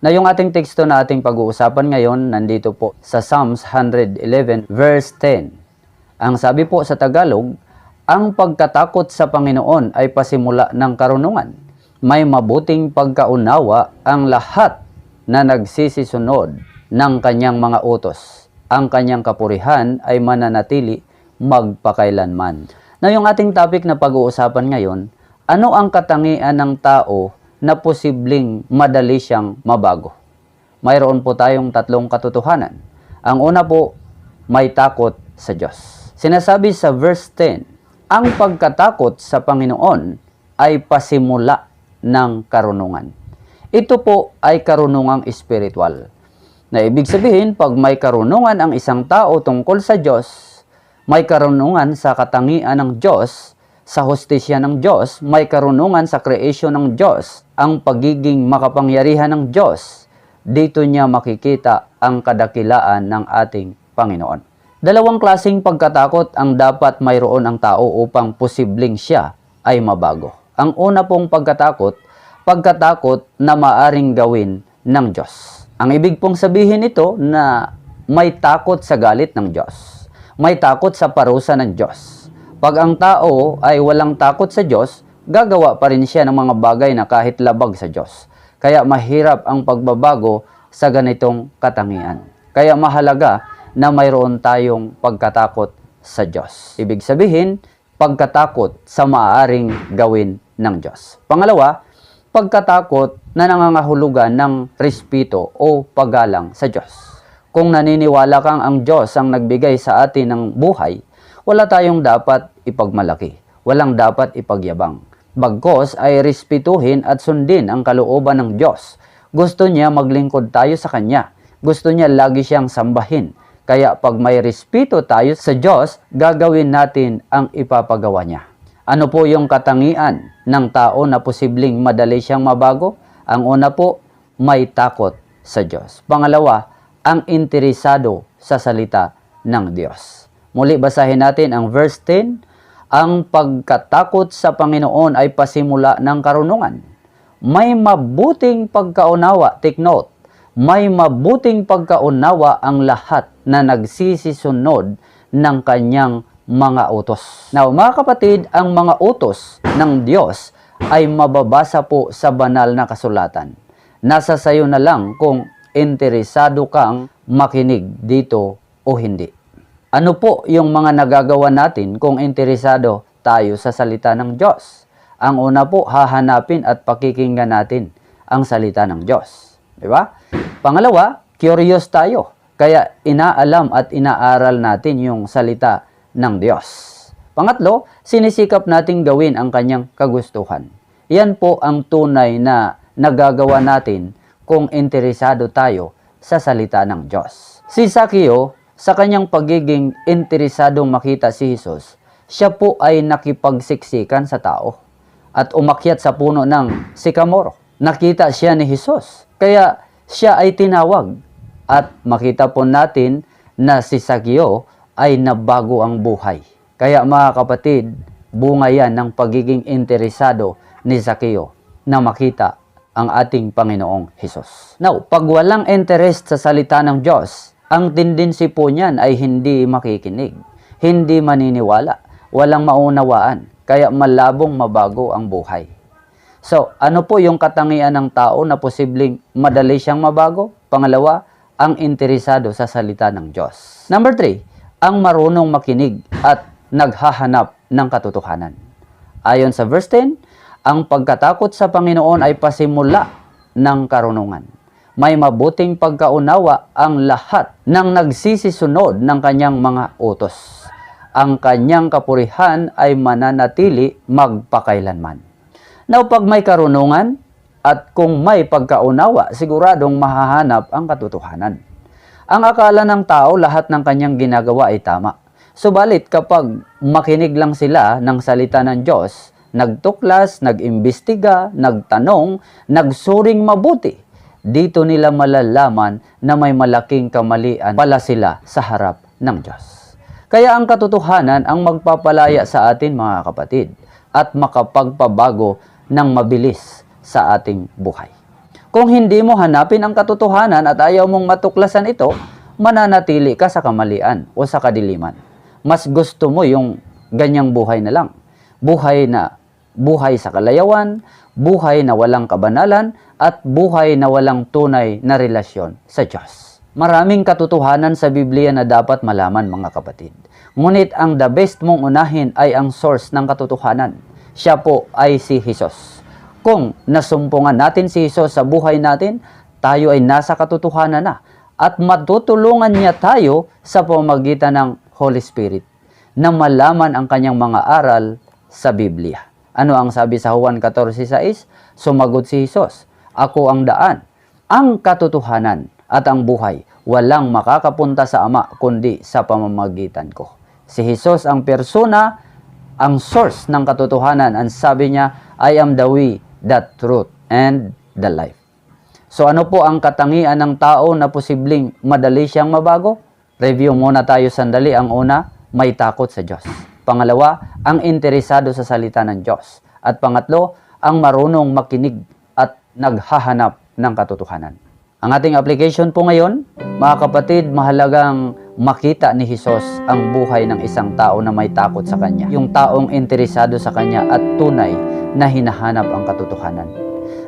Na yung ating teksto na ating pag-uusapan ngayon, nandito po sa Psalms 111 verse 10. Ang sabi po sa Tagalog, ang pagkatakot sa Panginoon ay pasimula ng karunungan. May mabuting pagkaunawa ang lahat na nagsisisunod ng kanyang mga utos. Ang kanyang kapurihan ay mananatili magpakailanman. Na yung ating topic na pag-uusapan ngayon, ano ang katangian ng tao na posibleng madali siyang mabago. Mayroon po tayong tatlong katotohanan. Ang una po, may takot sa Diyos. Sinasabi sa verse 10, ang pagkatakot sa Panginoon ay pasimula ng karunungan. Ito po ay karunungang espiritual. Na ibig sabihin, pag may karunungan ang isang tao tungkol sa Diyos, may karunungan sa katangian ng Diyos, sa hostisya ng Diyos, may karunungan sa creation ng Diyos, ang pagiging makapangyarihan ng Diyos. Dito niya makikita ang kadakilaan ng ating Panginoon. Dalawang klasing pagkatakot ang dapat mayroon ang tao upang posibleng siya ay mabago. Ang una pong pagkatakot, pagkatakot na maaring gawin ng Diyos. Ang ibig pong sabihin nito na may takot sa galit ng Diyos. May takot sa parusa ng Diyos. Pag ang tao ay walang takot sa Diyos, gagawa pa rin siya ng mga bagay na kahit labag sa Diyos. Kaya mahirap ang pagbabago sa ganitong katangian. Kaya mahalaga na mayroon tayong pagkatakot sa Diyos. Ibig sabihin, pagkatakot sa maaaring gawin ng Diyos. Pangalawa, pagkatakot na nangangahulugan ng respeto o paggalang sa Diyos. Kung naniniwala kang ang Diyos ang nagbigay sa atin ng buhay, wala tayong dapat ipagmalaki. Walang dapat ipagyabang. Bagkos ay respetuhin at sundin ang kalooban ng Diyos. Gusto niya maglingkod tayo sa Kanya. Gusto niya lagi siyang sambahin. Kaya pag may respeto tayo sa Diyos, gagawin natin ang ipapagawa niya. Ano po yung katangian ng tao na posibleng madali siyang mabago? Ang una po, may takot sa Diyos. Pangalawa, ang interesado sa salita ng Diyos. Muli basahin natin ang verse 10. Ang pagkatakot sa Panginoon ay pasimula ng karunungan. May mabuting pagkaunawa, take note, may mabuting pagkaunawa ang lahat na nagsisisunod ng kanyang mga utos. Now, mga kapatid, ang mga utos ng Diyos ay mababasa po sa banal na kasulatan. Nasa sayo na lang kung interesado kang makinig dito o hindi. Ano po yung mga nagagawa natin kung interesado tayo sa salita ng Diyos? Ang una po, hahanapin at pakikinggan natin ang salita ng Diyos. Di ba? Pangalawa, curious tayo. Kaya inaalam at inaaral natin yung salita ng Diyos. Pangatlo, sinisikap nating gawin ang kanyang kagustuhan. Yan po ang tunay na nagagawa natin kung interesado tayo sa salita ng Diyos. Si Sakio, sa kanyang pagiging interesadong makita si Jesus, siya po ay nakipagsiksikan sa tao at umakyat sa puno ng sikamoro. Nakita siya ni Jesus. Kaya siya ay tinawag at makita po natin na si Sakio ay nabago ang buhay. Kaya mga kapatid, bunga yan ng pagiging interesado ni Sakio na makita ang ating Panginoong Hesus. Now, pag walang interest sa salita ng Diyos, ang tendency po niyan ay hindi makikinig, hindi maniniwala, walang maunawaan, kaya malabong mabago ang buhay. So, ano po yung katangian ng tao na posibleng madali siyang mabago? Pangalawa, ang interesado sa salita ng Diyos. Number three, ang marunong makinig at naghahanap ng katotohanan. Ayon sa verse 10, ang pagkatakot sa Panginoon ay pasimula ng karunungan. May mabuting pagkaunawa ang lahat ng nagsisisunod ng kanyang mga utos. Ang kanyang kapurihan ay mananatili magpakailanman. Now, pag may karunungan, At kung may pagkaunawa, siguradong mahahanap ang katotohanan. Ang akala ng tao lahat ng kanyang ginagawa ay tama. Subalit kapag makinig lang sila ng salita ng Diyos, nagtuklas, nagimbestiga, nagtanong, nagsuring mabuti, dito nila malalaman na may malaking kamalian pala sila sa harap ng Diyos. Kaya ang katotohanan ang magpapalaya sa atin mga kapatid at makapagpabago ng mabilis sa ating buhay. Kung hindi mo hanapin ang katotohanan at ayaw mong matuklasan ito, mananatili ka sa kamalian o sa kadiliman. Mas gusto mo yung ganyang buhay na lang. Buhay na buhay sa kalayawan, buhay na walang kabanalan, at buhay na walang tunay na relasyon sa Diyos. Maraming katotohanan sa Biblia na dapat malaman mga kapatid. Ngunit ang the best mong unahin ay ang source ng katotohanan. Siya po ay si Jesus. Kung nasumpungan natin si Jesus sa buhay natin, tayo ay nasa katotohanan na at matutulungan niya tayo sa pamagitan ng Holy Spirit na malaman ang kanyang mga aral sa Biblia. Ano ang sabi sa Juan 14.6? Sumagot si Jesus, Ako ang daan, ang katotohanan at ang buhay. Walang makakapunta sa Ama kundi sa pamamagitan ko. Si Jesus ang persona, ang source ng katotohanan. Ang sabi niya, I am the way, the truth, and the life. So ano po ang katangian ng tao na posibleng madali siyang mabago? Review muna tayo sandali. Ang una, may takot sa Diyos. Pangalawa, ang interesado sa salita ng Diyos. At pangatlo, ang marunong makinig naghahanap ng katotohanan. Ang ating application po ngayon, mga kapatid, mahalagang makita ni Jesus ang buhay ng isang tao na may takot sa Kanya. Yung taong interesado sa Kanya at tunay na hinahanap ang katotohanan.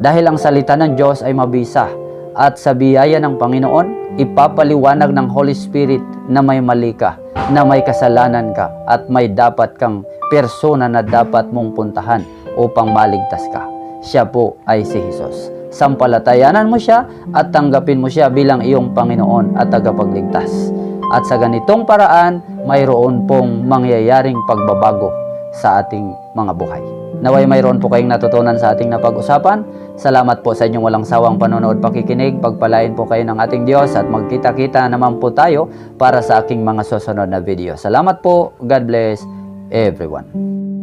Dahil ang salita ng Diyos ay mabisa at sa biyaya ng Panginoon, ipapaliwanag ng Holy Spirit na may mali ka, na may kasalanan ka at may dapat kang persona na dapat mong puntahan upang maligtas ka. Siya po ay si Jesus. Sampalatayanan mo siya at tanggapin mo siya bilang iyong Panginoon at tagapagligtas. At sa ganitong paraan, mayroon pong mangyayaring pagbabago sa ating mga buhay. Naway mayroon po kayong natutunan sa ating napag-usapan. Salamat po sa inyong walang sawang panonood pakikinig. Pagpalain po kayo ng ating Diyos at magkita-kita naman po tayo para sa aking mga susunod na video. Salamat po. God bless everyone.